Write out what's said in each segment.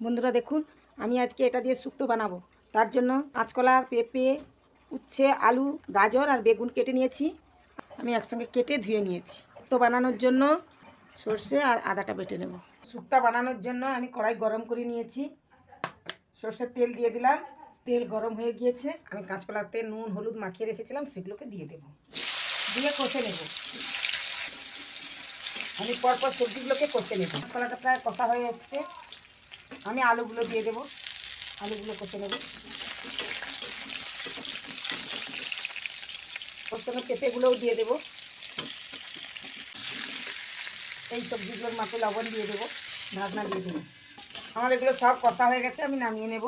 বন্ধুরা দেখুন, আমি আজকে এটা দিয়ে শুক্তো বানাবো। তার জন্য কাঁচকলা পেঁপে, উচ্ছে, আলু, গাজর আর বেগুন কেটে নিয়েছি। আমি একসঙ্গে কেটে ধুয়ে নিয়েছি। শুক্তো বানানোর জন্য সর্ষে আর আদাটা বেটে নেব। শুক্তা বানানোর জন্য আমি কড়াই গরম করে নিয়েছি। সর্ষের তেল দিয়ে দিলাম। তেল গরম হয়ে গিয়েছে। আমি কাঁচকলাতে নুন, হলুদ মাখিয়ে রেখেছিলাম, সেগুলোকে দিয়ে দেব। দিয়ে কষে নেব। আমি পরপর সবজিগুলোকে কষে নেব। কাঁচকলাটা প্রায় কষা হয়ে এসছে। আমি আলুগুলো দিয়ে দেবো। আলুগুলো কষে নেব। কষানো পেঁপেগুলোও দিয়ে দেবো। এই সবজিগুলোর মাকে লবণ দিয়ে দেবো, ঢাকনা দিয়ে দেবো। আমার এগুলো সব কষা হয়ে গেছে, আমি নামিয়ে নেব।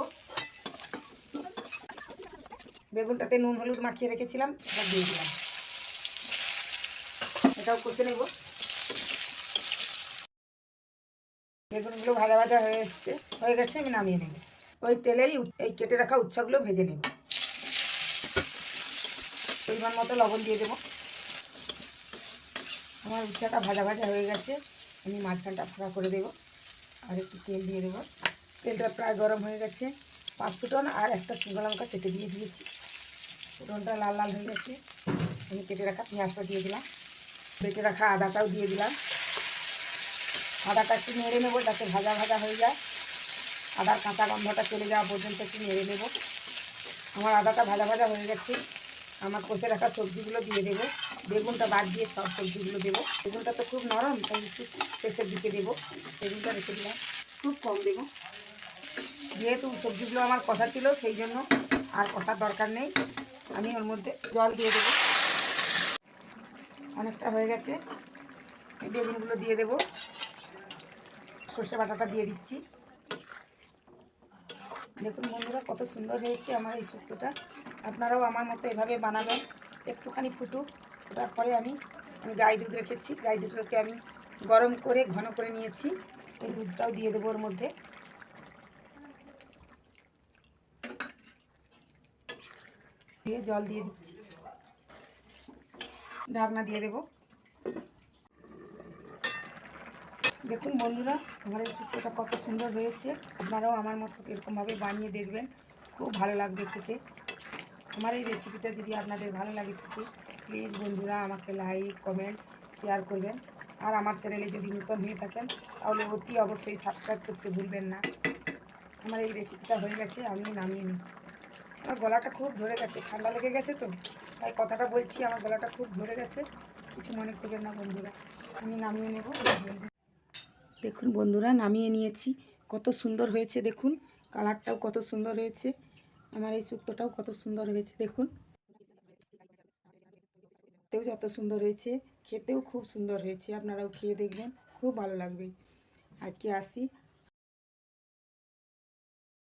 বেগুনটাতে নুন হলুদ মাখিয়ে রেখেছিলাম এটা দিয়ে দিলাম। এটাও করতে নেব। বেগুনগুলো ভাজা ভাজা হয়ে এসছে, হয়ে গেছে, আমি নামিয়ে নেব। ওই তেলেই এই কেটে রাখা উচ্ছগুলো ভেজে নেব। পরিমাণ মতো লবণ দিয়ে দেবো। আমার উচ্ছাটা ভাজা ভাজা হয়ে গেছে, আমি মাঝখানটা ফাঁকা করে দেবো, আর একটু তেল দিয়ে দেবো। তেলটা প্রায় গরম হয়ে গেছে। পাঁচ ফুটন আর একটা শুকনো লঙ্কা কেটে দিয়ে দিয়েছি। ফুটনটা লাল লাল হয়ে গেছে। আমি কেটে রাখা পেঁয়াজটা দিয়ে দিলাম। বেটে রাখা আদাটাও দিয়ে দিলাম। আদাটা একটু নেড়ে নেব, যাতে ভাজা ভাজা হয়ে যায়। আদার কাঁচা গন্ধটা চলে যাওয়া পর্যন্ত একটু নেড়ে নেব। আমার আদাটা ভাজা ভাজা হয়ে গেছে। আমার কষে রাখা সবজিগুলো দিয়ে দেবো। বেগুনটা বাদ দিয়ে সব সবজিগুলো দেবো। বেগুনটা তো খুব নরম, তাই একটু শেষের দিকে দেবো। বেগুনটা রেখে দিলাম। খুব কম দেবো। যেহেতু সবজিগুলো আমার কষা ছিল, সেই জন্য আর কষার দরকার নেই। আমি ওর মধ্যে জল দিয়ে দেবো। অনেকটা হয়ে গেছে। বেগুনগুলো দিয়ে দেবো। সর্ষে বাটাটা দিয়ে দিচ্ছি। দেখুন বন্ধুরা, কত সুন্দর হয়েছে আমার এই শুক্তোটা। আপনারাও আমার মতো এভাবে বানাবেন, একটুখানি ফুটুক, ফোটার পরে আমি আমি গাই দুধ রেখেছি। গাই দুধটাকে আমি গরম করে, ঘন করে নিয়েছি। এই দুধটাও দিয়ে দেবো ওর মধ্যে। দিয়ে জল দিয়ে দিচ্ছি। ঢাকনা দিয়ে দেবো। দেখুন বন্ধুরা এই শুক্তোটা কত সুন্দর হয়েছে। আপনারাও আমার মতো এরকমভাবে বানিয়ে দেখবেন। খুব ভালো লাগবে খেতে। আমার এই রেসিপিটা যদি আপনাদের ভালো লাগে থাকে প্লিজ বন্ধুরা আমাকে লাইক কমেন্ট শেয়ার করবেন। আর আমার চ্যানেলে যদি নতুন হয়ে থাকেন, তাহলে অতি অবশ্যই সাবস্ক্রাইব করতে ভুলবেন না। আমার এই রেসিপিটা হয়ে গেছে, আমি নামিয়ে নিই। আমার গলাটা খুব ধরে গেছে, ঠান্ডা লেগে গেছে তো, তাই কথাটা বলছি, আমার গলাটা খুব ধরে গেছে। কিছু মনে করবেন না বন্ধুরা, আমি নামিয়ে নেব। দেখুন বন্ধুরা, নামিয়ে নিয়েছি। কত সুন্দর হয়েছে দেখুন, কালারটাও কত সুন্দর হয়েছে, আমার এই শুক্তোটাও কত সুন্দর হয়েছে দেখুন। খেতেও যত সুন্দর হয়েছে, খেতেও খুব সুন্দর হয়েছে, আপনারাও খেয়ে দেখবেন, খুব ভালো লাগবে। আজকে আসি